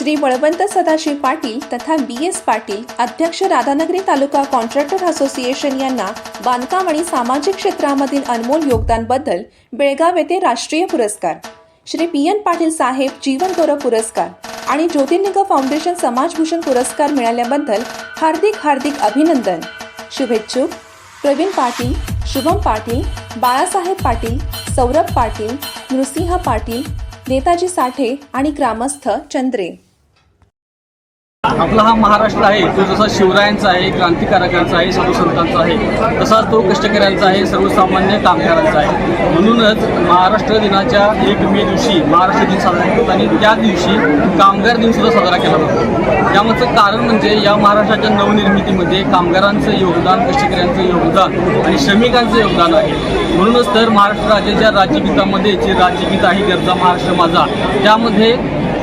श्री बळवंत सदाशिव पाटील तथा बी एस पाटील अध्यक्ष राधानगरी तालुका contractor association यांना बांधकाम आणि सामाजिक क्षेत्रामधील अनमोल योगदानबद्दल बेळगाव येथे राष्ट्रीय पुरस्कार. श्री पी एन पाटील साहेब जीवन गौरव पुरस्कार आणि ज्योतिर्लिंग फाउंडेशन समाजभूषण पुरस्कार मिळाल्याबद्दल हार्दिक हार्दिक अभिनंदन. शुभेच्छुक. प्रवीण पाटील शुभम पाटील बाळासाहेब पाटील सौरभ पाटील नृसिंह पाटील नेताजी साठे आणि ग्रामस्थ चंद्रे. आपला हा महाराष्ट्र आहे तो जसा शिवरायांचा आहे क्रांतिकारकांचा आहे साधुसंतांचा आहे तसाच तो कष्टकऱ्यांचा आहे सर्वसामान्य कामगारांचा आहे. म्हणूनच महाराष्ट्र दिनाच्या एक मे दिवशी महाराष्ट्र दिन साजरा करतो आणि त्या दिवशी कामगार दिन सुद्धा साजरा केला जातो. यामागचं कारण म्हणजे या महाराष्ट्राच्या नवनिर्मितीमध्ये कामगारांचं योगदान कष्टकऱ्यांचं योगदान आणि श्रमिकांचं योगदान आहे. म्हणूनच तर महाराष्ट्र राज्याच्या राज्यगीतामध्ये जे राज्यगीत आहे गरजा महाराष्ट्र माझा त्यामध्ये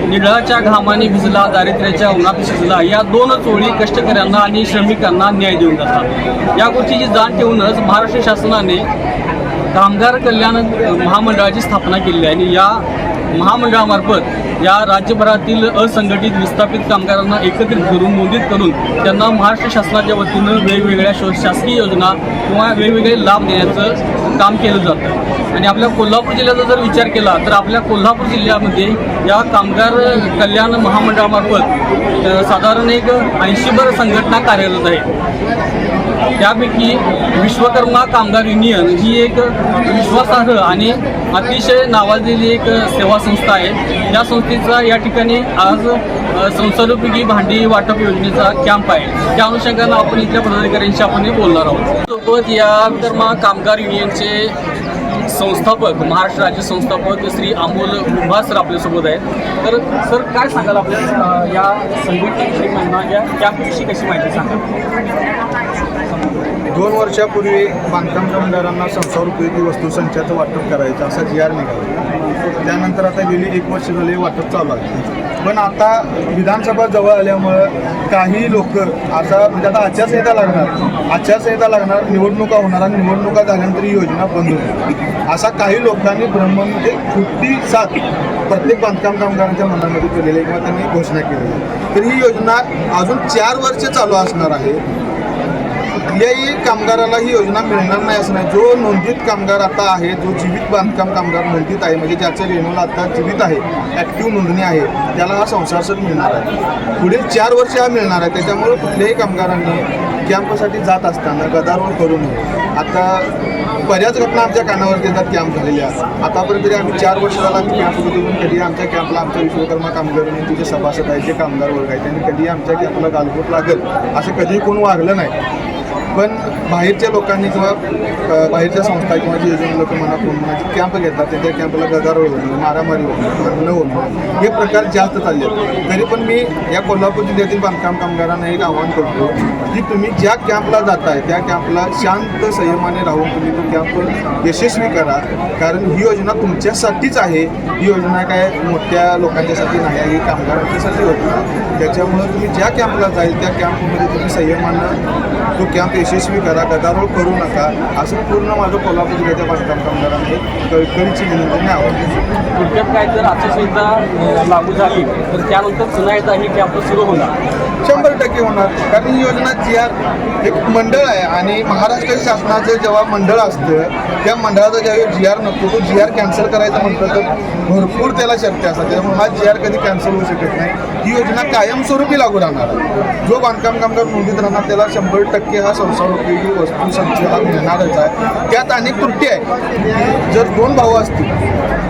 निळाच्या घामाने भिजला दारिद्र्याच्या उन्हात शिजला या दोनच ओळी कष्टकऱ्यांना आणि श्रमिकांना न्याय देऊन जातात. या गोष्टीची जाण ठेवूनच महाराष्ट्र शासनाने कामगार कल्याण महामंडळाची स्थापना केली आहे. आणि या महामंडळामार्फत या राज्यभरातील असंघटित विस्थापित कामगारांना एकत्रित करून नोंदीत करून त्यांना महाराष्ट्र शासनाच्या वतीनं वेगवेगळ्या शासकीय योजना किंवा वेगवेगळे लाभ देण्याचं काम केलं जातं. आणि आपल्या कोल्हापूर जिल्ह्याचा जर विचार केला तर आपल्या कोल्हापूर जिल्ह्यामध्ये या कामगार कल्याण महामंडळामार्फत साधारण एक ऐंशीभर संघटना कार्यरत आहे त्यापैकी विश्वकर्मा कामगार युनियन ही एक विश्वासार्ह आणि अतिशय नावाजलेली एक सेवा संस्था आहे. या संस्थेचा या ठिकाणी आज अ, संसारोपयोगी भांडी वाटप योजनेचा कॅम्प आहे. त्या अनुषंगानं आपण इथल्या पदाधिकाऱ्यांशी आपण बोलणार आहोत. सोबत या विश्वकर्मा कामगार युनियनचे संस्थापक महाराष्ट्र राज्य संस्थापक श्री अमोल कुंभा सर आपल्यासोबत आहेत. तर सर काय सांगाल आपल्या या संघटनेविषयी म्हणा या कॅम्पविषयी कशी माहिती सांगा दोन वर्षापूर्वी बांधकाम कामगारांना संसार उपयोगी वस्तू संचाचं वाटप करायचं असा जी आर निघाला. त्यानंतर आता गेली एक वर्ष झाले वाटप चालू आहे. पण आता विधानसभा जवळ आल्यामुळं काही लोक आता म्हणजे आता आचारसंहिता लागणार. आचारसंहिता लागणार निवडणुका होणार आणि निवडणुका झाल्यानंतर ही योजना बंद होईल. असा काही लोकांनी ब्रह्म ते फुटी साथ प्रत्येक बांधकाम कामगारांच्या मनामध्ये केलेली आहे किंवा त्यांनी घोषणा केलेली आहे. तर ही योजना अजून चार वर्ष चालू असणार आहे. कुठल्याही कामगाराला ही योजना मिळणार नाही असं नाही. जो नोंदीत कामगार आता आहे जो जीवित बांधकाम कामगार नोंदीत आहे म्हणजे ज्याच्या रेणूला आता जीवित आहे ॲक्टिव्ह नोंदणी आहे त्याला हा संसारसर मिळणार आहे. पुढील चार वर्ष हा मिळणार आहे. त्याच्यामुळे कुठल्याही कामगारांनी कॅम्पसाठी जात असताना गदारोळ करू नये. आता बऱ्याच घटना आमच्या कानावर येतात कॅम्प झालेल्या. आतापर्यंत तरी आम्ही चार वर्ष झाला आम्ही कॅम्प बघून कधी आमच्या कॅम्पला आमच्या विश्वकर्मा कामगार तुझे सभासद आहेत जे कामगार वर्ग आहेत त्यांनी कधी आमच्या कॅम्पला गालबोट लागेल असं कधी कोण वागलं नाही. पण बाहेरच्या लोकांनी किंवा बाहेरच्या संस्था किंवा जे योजना लोक म्हणा कोण म्हणा कॅम्प घेतात त्यांच्या कॅम्पला गदारोळ होणं मारामारी होणं भांडणं होणं हे प्रकार जास्त चालले आहेत. तरी पण मी या कोल्हापूर जिल्ह्यातील बांधकाम कामगारांना एक आव्हान करतो की तुम्ही ज्या कॅम्पला जाताय त्या कॅम्पला शांत संयमाने राहून तुम्ही तो कॅम्प यशस्वी करा. कारण ही योजना तुमच्यासाठीच आहे. ही योजना काय मोठ्या लोकांच्यासाठी नाही आहे ही कामगारांच्यासाठी होती. त्याच्यामुळं तुम्ही ज्या कॅम्पला जाईल त्या कॅम्पमध्ये तुम्ही संयमानं तो कॅम्प यशस्वी करा गदारोळ करू नका असं पूर्ण माझं कोल्हापूर जिल्ह्याच्या बांधकाम कामगारांनी कळकळीची विनंती मी आवडली थोडक्यात काय जर आचारसंहिता लागू झाली तर त्यानंतर पुन्हा एकदा ही कॅम्प सुरू होणार. शंभर टक्के होणार. कारण ही योजना जी आर एक मंडळ आहे आणि महाराष्ट्र शासनाचं जेव्हा मंडळ असतं त्या मंडळाचा ज्यावेळी जी आर नसतो तो जी आर कॅन्सल करायचं म्हटलं तर भरपूर त्याला शक्य असतात. त्यामुळे हा जी आर कधी कॅन्सल होऊ शकत नाही. ही योजना कायमस्वरूपी लागू राहणार जो बांधकाम कामगार नोंदीत राहणार त्याला शंभर टक्के हा संसार उपयोगी वस्तू संच हा मिळणारच आहे. त्यात अनेक त्रुटी आहे जर दोन भाऊ असतील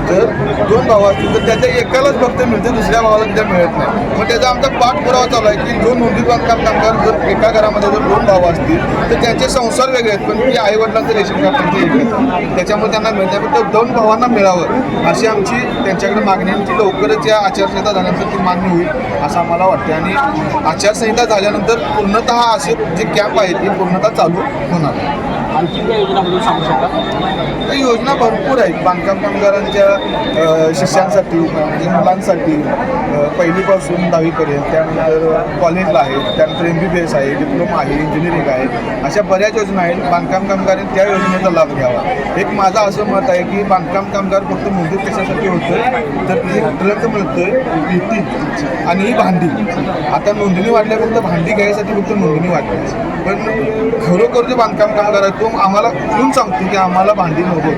जर दोन भाव असतील तर त्याच्या एकालाच फक्त मिळते दुसऱ्या भावाला त्या मिळत नाही. मग त्याचा आमचा पाठपुरावा चालू आहे की दोन नोंदीत बांधकाम कामगार जर एका घरामध्ये जर दोन भाव असतील तर त्यांचे संसार वेगळे आहेत. पण मी आई वडिलांचं रेशन कार्ड त्यांचे एक त्याच्यामुळे त्यांना मिळते पण त्या दोन भावांना मिळावं अशी आमची त्यांच्याकडे मागणी आमची लवकरच या आचारसंहिता झाल्यानंतर ती मान्य होईल असं आम्हाला वाटते आणि आचारसंहिता झाल्यानंतर पूर्णतः असे जे कॅम्प आहेत ते पूर्णतः चालू होणार. आणखी त्या योजनाबद्दल सांगू शकता? योजना भरपूर आहेत. बांधकाम कामगारांच्या शिष्यांसाठी म्हणजे मुलांसाठी पहिलीपासून दहावीपर्यंत. त्यानंतर कॉलेजला आहे त्यानंतर एम बी बी एस आहे डिप्लोमा आहे इंजिनिअरिंग आहे. अशा बऱ्याच योजना आहेत. बांधकाम कामगारांनी त्या योजनेचा लाभ घ्यावा. एक माझं असं मत आहे की बांधकाम कामगार फक्त नोंदणी कशासाठी होतं? तर ते ट्रक मिळतं पेटी आणि ही भांडी. आता नोंदणी वाढल्या फक्त भांडी घ्यायसाठी फक्त नोंदणी वाढली. पण खरोखर जो बांधकाम कामगार आहे तो आम्हाला येऊन सांगतो की आम्हाला भांडी नको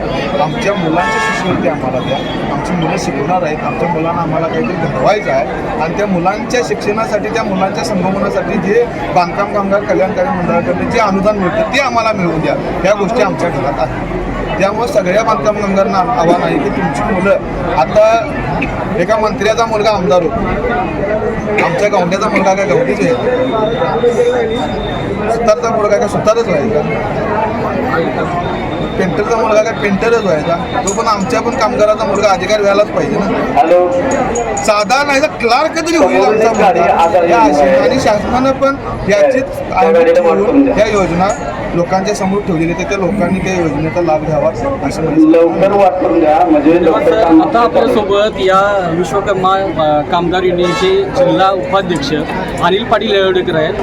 आमच्या मुलांच्या शिष्यवृत्ती आम्हाला द्या. आमची मुलं शिकवणार आहेत. आमच्या मुलांना आम्हाला काहीतरी घडवायचं आहे. आणि त्या मुलांच्या शिक्षणासाठी त्या मुलांच्या संगमनासाठी जे बांधकाम कामगार कल्याणकारी मंडळाकडे जे अनुदान मिळतं ते आम्हाला मिळवून द्या. ह्या गोष्टी आमच्या घरात आहेत. त्यामुळे सगळ्या बांधकाम कामगारांना आव्हान आहे की तुमची मुलं आता एका मंत्र्याचा मुलगा आमदार होतो. आमच्या गवंड्याचा मुलगा काय गवंडीच आहे. सुतारचा मुलगा काय सुतारच व्हायचा पेंटरचा मुलगा काय पेंटरच व्हायचा तो पण आमच्या पण कामगाराचा मुलगा अधिकारी व्हायलाच पाहिजे ना. हॅलो. साधा नाही तर क्लार्क तरी होईल. आणि शासनानं पण याचीच या योजना लोकांच्या समोर ठेवलेली तर त्या लोकांनी त्या योजनेचा लाभ घ्यावा असं मला लवकर वाटून द्या. म्हणजे आता आपल्यासोबत या विश्वकर्मा कामगार युनियनचे जिल्हा उपाध्यक्ष अनिल पाटील येवडेकर आहेत.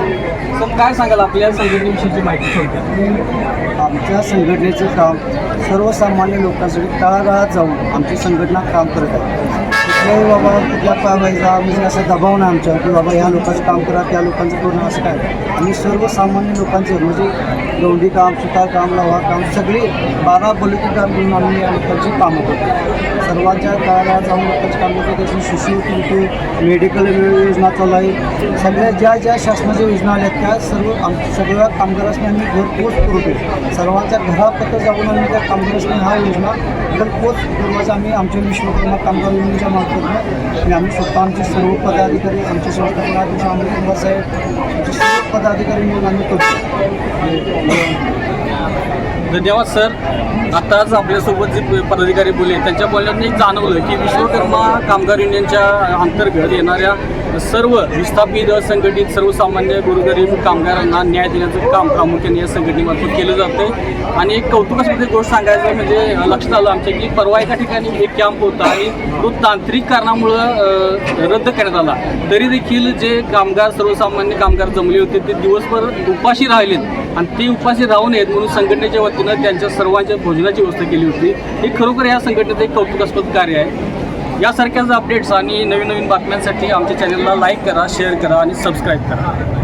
सर काय सांगाल? आपल्या संघटनेविषयीची माहिती थोडक्यात आमच्या संघटनेचं काम सर्वसामान्य लोकांसाठी तळागाळात जाऊन आमची संघटना काम करत आहे. नाही बाबा कुठल्या पावायचा म्हणजे असा दबाव नाही आमच्यावर की बाबा ह्या लोकांचं काम करा त्या लोकांचं करून असं काय? आम्ही सर्वसामान्य लोकांचे म्हणजे लोंढी काम सुतार काम लावा काम सगळी बारा बलुकी काम घेऊन आम्ही या लोकांची कामं करतो. सर्वांच्या काळात जाऊन लोकांची कामं करतो. त्याची शिष्यवृत्ती मेडिकल योजना चालू आहे. सगळ्या ज्या ज्या शासनाच्या योजना आल्या त्या सर्व आम सगळ्या कामगारांनी आम्ही घरपोच पुरवतो सर्वांच्या घरापत्र जाऊन आम्ही त्या कामगारांनी हा योजना घरपोच पुरवायचा आम्ही आमच्या विश्वकर्मा कामगार युनियनच्या मार्फत आणि आम्ही स्वतः आमचे सर्व पदाधिकारी आमचे संस्थापनाध्यक्ष आम्ही कुमार साहेब आमचे सर्व पदाधिकारी म्हणून आम्ही करतो. धन्यवाद सर. आत्ताच आपल्यासोबत जे पदाधिकारी बोलले त्यांच्या बोलण्यातून एक जाणवलं की विश्वकर्मा कामगार युनियनच्या अंतर्गत येणाऱ्या सर्व विस्थापित असंघटित सर्वसामान्य गोरगरीब कामगारांना न्याय देण्याचं काम प्रामुख्याने या संघटनेमार्फत केलं जातं आणि एक कौतुकास्पद गोष्ट सांगायचं म्हणजे लक्षात आलं आमच्या की परवा एका ठिकाणी एक कॅम्प होता आणि तो तांत्रिक कारणामुळं रद्द करण्यात आला. तरी देखील जे कामगार सर्वसामान्य कामगार जमले होते ते दिवसभर उपाशी राहिलेत. आणि ते उपाशी राहू नयेत म्हणून संघटनेच्या वतीनं त्यांच्या सर्वांच्या भोजनाची व्यवस्था केली होती. हे खरोखर या संघटनेचं एक कौतुकास्पद कार्य आहे. यासारख्याच अपडेट्स आणि नवीन नवीन बातम्यांसाठी आमच्या चॅनलला लाईक करा शेअर करा आणि सबस्क्राईब करा.